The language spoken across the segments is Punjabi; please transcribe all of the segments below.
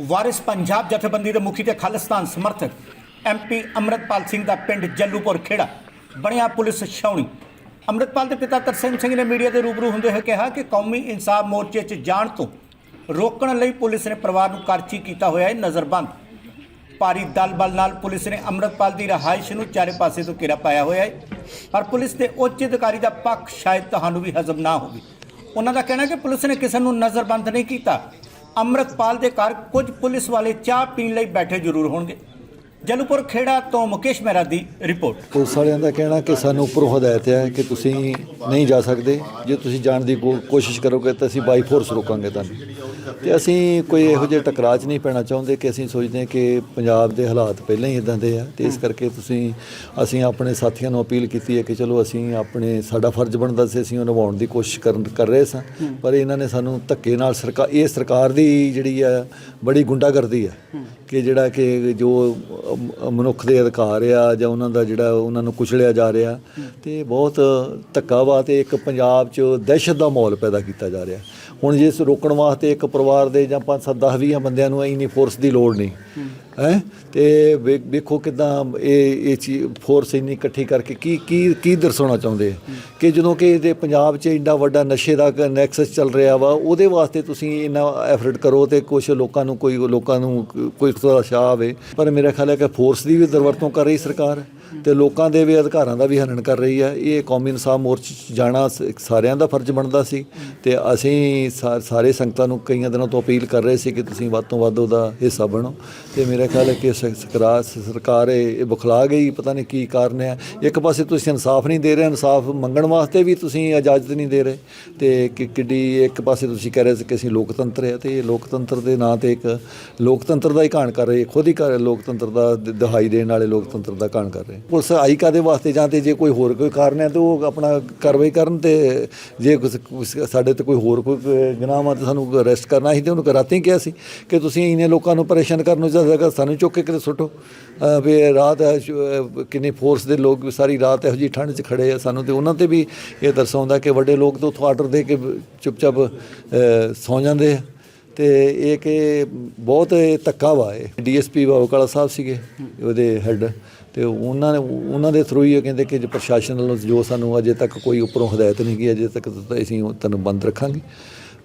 ਵਾਰਿਸ ਪੰਜਾਬ ਜਥੇਬੰਦੀ ਦੇ ਮੁਖੀ ਤੇ ਖਾਲਿਸਤਾਨ ਸਮਰਥਕ ਐਮਪੀ ਅੰਮ੍ਰਿਤਪਾਲ ਸਿੰਘ ਦਾ ਪਿੰਡ ਜੱਲੂਪੁਰ ਖੇੜਾ। ਬਣਿਆ ਪੁਲਿਸ ਛਾਉਣੀ। ਅੰਮ੍ਰਿਤਪਾਲ ਦੇ ਪਿਤਾ ਤਰਸੇਮ ਸਿੰਘ ਨੇ ਮੀਡੀਆ ਦੇ ਰੂਬਰੂ ਹੁੰਦੇ ਹੋਏ ਕਿਹਾ ਕਿ ਕੌਮੀ ਇਨਸਾਫ ਮੋਰਚੇ 'ਚ ਜਾਣ ਤੋਂ ਰੋਕਣ ਲਈ ਪੁਲਿਸ ਨੇ ਪਰਿਵਾਰ ਨੂੰ ਕਰਚੀ ਕੀਤਾ ਹੋਇਆ ਹੈ ਨਜ਼ਰਬੰਦ। ਭਾਰੀ ਦਲ ਬਲ ਨਾਲ ਪੁਲਿਸ ਨੇ ਅੰਮ੍ਰਿਤਪਾਲ ਦੀ ਰਹਾਇਸ਼ ਨੂੰ ਚਾਰੇ ਪਾਸੇ ਤੋਂ ਘੇਰਾ ਪਾਇਆ ਹੋਇਆ ਹੈ। ਪਰ ਪੁਲਿਸ ਦੇ ਉੱਚ ਅਧਿਕਾਰੀ ਦਾ ਪੱਖ ਸ਼ਾਇਦ ਤੁਹਾਨੂੰ ਵੀ ਹਜ਼ਮ ਨਾ ਹੋਵੇ। ਉਹਨਾਂ ਦਾ ਕਹਿਣਾ ਕਿ ਪੁਲਿਸ ਨੇ ਕਿਸੇ ਨੂੰ ਨਜ਼ਰਬੰਦ ਨਹੀਂ ਕੀਤਾ। ਅੰਮ੍ਰਿਤਪਾਲ ਦੇ ਘਰ ਕੁਝ ਪੁਲਿਸ ਵਾਲੇ ਚਾਹ ਪੀਣ ਲਈ ਬੈਠੇ ਜ਼ਰੂਰ ਹੋਣਗੇ। ਜਲੂਪੁਰ ਖੇੜਾ ਤੋਂ ਮੁਕੇਸ਼ ਮਹਿਰਾ ਦੀ ਰਿਪੋਰਟ। ਪੁਲਿਸ ਵਾਲਿਆਂ ਦਾ ਕਹਿਣਾ ਕਿ ਸਾਨੂੰ ਉੱਪਰੋਂ ਹਦਾਇਤ ਹੈ ਕਿ ਤੁਸੀਂ ਨਹੀਂ ਜਾ ਸਕਦੇ। ਜੇ ਤੁਸੀਂ ਜਾਣ ਦੀ ਕੋ- ਕੋਸ਼ਿਸ਼ ਕਰੋਗੇ ਤਾਂ ਅਸੀਂ ਬਾਈ ਫੋਰਸ ਰੋਕਾਂਗੇ ਤੁਹਾਨੂੰ। ਤੇ ਅਸੀਂ ਕੋਈ ਇਹੋ ਜਿਹੇ ਟਕਰਾਅ 'ਚ ਨਹੀਂ ਪੈਣਾ ਚਾਹੁੰਦੇ ਕਿ ਅਸੀਂ ਸੋਚਦੇ ਹਾਂ ਕਿ ਪੰਜਾਬ ਦੇ ਹਾਲਾਤ ਪਹਿਲਾਂ ਹੀ ਇਦਾਂ ਦੇ ਆ ਤੇ ਇਸ ਕਰਕੇ ਤੁਸੀਂ ਅਸੀਂ ਆਪਣੇ ਸਾਥੀਆਂ ਨੂੰ ਅਪੀਲ ਕੀਤੀ ਹੈ ਕਿ ਚਲੋ ਅਸੀਂ ਆਪਣੇ ਸਾਡਾ ਫਰਜ਼ ਬਣਦਾ ਸੀ ਅਸੀਂ ਉਹ ਨਿਭਾਉਣ ਦੀ ਕੋਸ਼ਿਸ਼ ਕਰਨ ਕਰ ਰਹੇ ਸਾਂ। ਪਰ ਇਹਨਾਂ ਨੇ ਸਾਨੂੰ ਧੱਕੇ ਨਾਲ ਸਰਕਾਰ ਇਹ ਸਰਕਾਰ ਦੀ ਜਿਹੜੀ ਆ ਬੜੀ ਗੁੰਡਾਗਰਦੀ ਹੈ ਕਿ ਜਿਹੜਾ ਕਿ ਜੋ ਮਨੁੱਖ ਦੇ ਅਧਿਕਾਰ ਆ ਜਾਂ ਉਹਨਾਂ ਦਾ ਜਿਹੜਾ ਉਹਨਾਂ ਨੂੰ ਕੁਚਲਿਆ ਜਾ ਰਿਹਾ ਤੇ ਬਹੁਤ ਧੱਕਾ ਵਾ ਤੇ ਇੱਕ ਪੰਜਾਬ 'ਚ ਦਹਿਸ਼ਤ ਦਾ ਮਾਹੌਲ ਪੈਦਾ ਕੀਤਾ ਜਾ ਰਿਹਾ। ਹੁਣ ਜੇ ਇਸ ਰੋਕਣ ਵਾਸਤੇ ਇੱਕ ਪਰਿਵਾਰ ਦੇ ਜਾਂ 5 7 10 20 ਬੰਦਿਆਂ ਨੂੰ ਇੰਨੀ ਫੋਰਸ ਦੀ ਲੋੜ ਨਹੀਂ। ਹੈ? ਤੇ ਵੇ- ਵੇਖੋ ਕਿਦਾਂ ਇਹ ਇਹ ਚੀਜ਼ ਫੋਰਸ ਇੰਨੀ ਇਕੱਠੀ ਕਰਕੇ ਕੀ ਕੀ ਕੀ ਦਰਸਾਉਣਾ ਚਾਹੁੰਦੇ ਆ? ਕਿ ਜਦੋਂ ਕਿ ਇਹਦੇ ਪੰਜਾਬ 'ਚ ਇੰਨਾ ਵੱਡਾ ਨਸ਼ੇ ਦਾ ਨੈਕਸਸ ਚੱਲ ਰਿਹਾ ਵਾ, ਉਹਦੇ ਵਾਸਤੇ ਤੁਸੀਂ ਇੰਨਾ ਐਫਰਟ ਕਰੋ ਤੇ ਕੁਝ ਲੋਕਾਂ ਨੂੰ ਕੋਈ, ਲੋਕਾਂ ਨੂੰ ਕੋਈ ਥੋੜਾ ਸ਼ਾਹ ਆਵੇ। ਪਰ ਮੇਰਾ ਖਿਆਲ ਹੈ ਕਿ ਫੋਰਸ ਦੀ ਵੀ ਦੁਰਵਰਤੋਂ ਕਰ ਰਹੀ ਸਰਕਾਰ ਤੇ ਲੋਕਾਂ ਦੇ ਵੀ ਅਧਿਕਾਰਾਂ ਦਾ ਵੀ ਹਨਨ ਕਰ ਰਹੀ ਹੈ। ਇਹ ਕੌਮੀ ਇਨਸਾਫ ਮੋਰਚੇ 'ਚ ਜਾਣਾ ਸ- ਸਾਰਿਆਂ ਦਾ ਫਰਜ਼ ਬਣਦਾ ਸੀ ਤੇ ਅਸੀਂ ਸਾ- ਸਾਰੇ ਸੰਗਤਾਂ ਨੂੰ ਕਈਆਂ ਦਿਨਾਂ ਤੋਂ ਅਪੀਲ ਕਰ ਰਹੇ ਸੀ ਕਿ ਤੁਸੀਂ ਵੱਧ ਤੋਂ ਵੱਧ ਉਹਦਾ ਹਿੱਸਾ ਬਣੋ ਤੇ ਮੇਰਾ ਖਿਆਲ ਹੈ ਕਿ ਸ- ਸਰਕਾਰ ਇਹ ਇਹ ਬੁਖਲਾ ਗਈ, ਪਤਾ ਨਹੀਂ ਕੀ ਕਾਰਨ ਹੈ। ਇੱਕ ਪਾਸੇ ਤੁਸੀਂ ਇਨਸਾਫ ਨਹੀਂ ਦੇ ਰਹੇ, ਇਨਸਾਫ ਮੰਗਣ ਵਾਸਤੇ ਵੀ ਤੁਸੀਂ ਇਜਾਜ਼ਤ ਨਹੀਂ ਦੇ ਰਹੇ। ਤੇ ਕਿ, ਕਿੱਡੀ, ਇੱਕ ਪਾਸੇ ਤੁਸੀਂ ਕਹਿ ਰਹੇ ਸੀ ਕਿ ਅਸੀਂ ਲੋਕਤੰਤਰ ਹੈ, ਤੇ ਇਹ ਲੋਕਤੰਤਰ ਦੇ ਨਾਂ ਤੇ ਇੱਕ ਲੋਕਤੰਤਰ ਦਾ ਹੀ ਘਾਣ ਕਰ ਰਹੇ ਖੁਦ ਹੀ ਕਰ ਲੋਕਤੰਤਰ ਦਾ ਦ- ਦਹਾਈ ਦੇਣ ਵਾਲੇ ਲੋਕਤੰਤਰ ਦਾ ਘਾਣ ਕਰ ਰਹੇ। ਪੁਲਿਸ ਆਈ ਕਾਦੇ ਵਾਸਤੇ? ਜਾਂ ਤੇ ਜੇ ਕੋਈ ਹੋਰ ਕੋਈ ਕਾਰਨ ਹੈ, ਤਾਂ ਉਹ ਆਪਣਾ ਕਾਰਵਾਈ ਕਰਨ ਤੇ ਜੇ ਕੁਛ- ਸਾਡੇ ਤੇ ਕੋਈ ਹੋਰ ਕੋਈ ਗੁਨਾਹ ਵਾ ਤਾਂ ਸਾਨੂੰ ਅਰੈਸਟ ਕਰਨਾ ਸੀ, ਤੇ ਉਹਨੂੰ ਰਾਤੀ ਕਿਹਾ ਸੀ ਕਿ ਤੁਸੀਂ ਇੰਨੇ ਲੋਕਾਂ ਨੂੰ ਪਰੇਸ਼ਾਨ ਕਰਨ ਨੂੰ ਜਗ੍ਹਾ ਸਾਨੂੰ ਚੁੱਕ ਕੇ ਕਿਤੇ ਸੁੱਟੋ। ਵੀ ਰਾਤ ਹੈ ਕਿੰਨੀ ਫੋਰਸ ਦੇ ਲੋਕ ਵੀ ਸਾਰੀ ਰਾਤ ਇਹੋ ਜਿਹੀ ਠੰਡ 'ਚ ਖੜੇ ਆ ਸਾਨੂੰ ਤੇ ਉਹਨਾਂ ਤੇ ਵੀ ਇਹ ਦਰਸਾਉਂਦਾ ਕਿ ਵੱਡੇ ਲੋਕ ਤਾਂ ਉੱਥੋਂ ਆਰਡਰ ਦੇ ਕੇ ਚੁੱਪਚਾਪ ਅਹ, ਸੌ ਜਾਂਦੇ ਆ। ਤੇ ਇਹ ਕਿ ਬਹੁਤ ਇਹ ਧੱਕਾ ਵਾ ਇਹ। ਡੀਐਸਪੀ ਬਾਬੂਕਾਲਾ ਸਾਹਿਬ ਸੀਗੇ ਉਹਦੇ ਹੈੱਡ ਤੇ ਉਹਨਾਂ ਨੇ ਉਹਨਾਂ ਦੇ ਥਰੂ ਹੀ ਇਹ ਕਹਿੰਦੇ ਕਿ ਪ੍ਰਸ਼ਾਸਨ ਵੱਲੋਂ ਜੋ ਸਾਨੂੰ ਅਜੇ ਤੱਕ ਕੋਈ ਉੱਪਰੋਂ ਹਦਾਇਤ ਨਹੀਂ ਗਈ ਅਜੇ ਤੱਕ ਅਸੀਂ ਤੁਹਾਨੂੰ ਬੰਦ ਰੱਖਾਂਗੇ।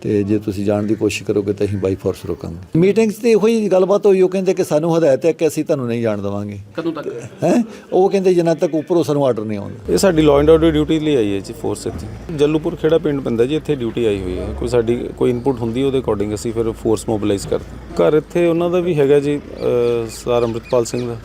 ਤੇ ਜੇ ਤੁਸੀਂ ਜਾਣ ਦੀ ਕੋਸ਼ਿਸ਼ ਕਰੋਗੇ ਤਾਂ ਅਸੀਂ ਬਾਈ ਫੋਰਸ ਰੋਕਾਂਗੇ। ਮੀਟਿੰਗਸ ਤੇ ਉਹੀ ਗੱਲਬਾਤ ਹੋਈ ਉਹ ਕਹਿੰਦੇ ਕਿ ਸਾਨੂੰ ਹਦਾਇਤ ਹੈ ਕਿ ਅਸੀਂ ਤੁਹਾਨੂੰ ਨਹੀਂ ਜਾਣ ਦੇਵਾਂਗੇ। ਕਦੋਂ ਤੱਕ? ਹੈ? ਉਹ ਕਹਿੰਦੇ ਜਿੰਨਾ ਤੱਕ ਉੱਪਰੋਂ ਸਾਨੂੰ ਆਰਡਰ ਨਹੀਂ ਆਉਂਦਾ। ਇਹ ਸਾਡੀ ਲਾਅ ਐਂਡ ਆਰਡਰ ਡਿਊਟੀ ਲਈ ਆਈ ਹੈ ਜੀ ਫੋਰਸ ਇੱਥੇ। ਜੱਲੂਪੁਰ ਖੇੜਾ ਪਿੰਡ ਪੈਂਦਾ ਜੀ ਇੱਥੇ ਡਿਊਟੀ ਆਈ ਹੋਈ ਹੈ। ਕੋਈ ਸਾਡੀ ਕੋਈ ਇਨਪੁਟ ਹੁੰਦੀ ਉਹਦੇ ਅਕੋਰਡਿੰਗ ਅਸੀਂ ਫਿਰ ਫੋਰਸ ਮੋਬਿਲਾਈਜ਼ ਕਰਦੇ ਘਰ ਇੱਥੇ ਉਹਨਾਂ ਦਾ ਵੀ ਹੈਗਾ ਜੀ ਸਰ ਅੰਮ੍ਰਿਤਪਾਲ ਸਿੰਘ ਦਾ।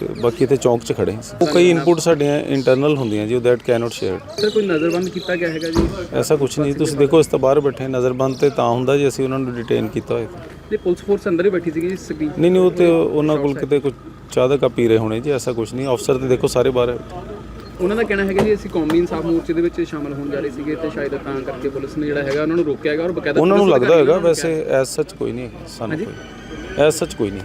ਤੇ ਬਾਕੀ ਇੱਥੇ ਚੌਂਕ 'ਚ ਖੜੇ ਹਾਂ ਉਹ ਕਈ ਇਨਪੁਟ ਸਾਡੀਆਂ ਇੰਟਰਨਲ ਹੁੰਦੀਆਂ ਜੀ ਉਹ ਦੈਟ ਕੈਨੋਟ ਸ਼ੇਅਰ ਸਰ ਕੋਈ ਨਜ਼ਰਬੰਦ ਕੀਤਾ ਗਿਆ ਹੈਗਾ ਜੀ? ਐਸਾ ਕੁਝ ਨਹੀਂ ਤੁਸੀਂ ਦੇਖੋ ਇਸ ਤੋਂ ਬਾਹਰ ਬੈਠੇ ਹਾਂ, ਨਜ਼ਰਬੰਦ ਤੇ ਤਾਂ ਹੁੰਦਾ ਜੀ ਅਸੀਂ ਉਹਨਾਂ ਨੂੰ ਡਿਟੇਨ ਕੀਤਾ ਹੋਇਆ ਤੇ ਪੁਲਿਸ ਫੋਰਸ ਅੰਦਰ ਹੀ ਬੈਠੀ ਸੀਗੀ ਜੀ ਸਕਰੀਨ ਨਹੀਂ ਨਹੀਂ ਉਹ ਤੇ ਉਹਨਾਂ ਕੋਲ ਕਿਤੇ ਕੁਝ ਚਾਹ ਦਾ ਕੱਪ ਪੀ ਰਹੇ ਹੋਣੇ ਜੀ ਐਸਾ ਕੁਝ ਨਹੀਂ। ਅਫਸਰ ਤੇ ਦੇਖੋ ਸਾਰੇ ਬਾਹਰ ਹੈ ਉਹਨਾਂ ਦਾ ਕਹਿਣਾ ਹੈਗਾ ਜੀ ਅਸੀਂ ਕੌਮੀ ਇਨਸਾਫ ਮੋਰਚੇ ਦੇ ਵਿੱਚ ਸ਼ਾਮਲ ਹੋਣ ਜਾ ਰਹੇ ਸੀਗੇ ਤੇ ਸ਼ਾਇਦ ਤਾਂ ਕਰਕੇ ਪੁਲਿਸ ਨੇ ਜਿਹੜਾ ਹੈਗਾ ਉਹਨਾਂ ਨੂੰ ਰੋਕਿਆ ਹੈਗਾ ਔਰ ਬਕਾਇਦਾ ਉਹਨਾਂ ਨੂੰ ਲੱਗਦਾ ਹੋਏਗਾ ਵੈਸੇ ਐਸ ਸੱਚ ਕੋਈ ਨਹੀਂ ਹੈ ਸਾਨੂੰ ਕੋਈ ਐਸ ਸੱਚ ਕੋਈ ਨਹੀਂ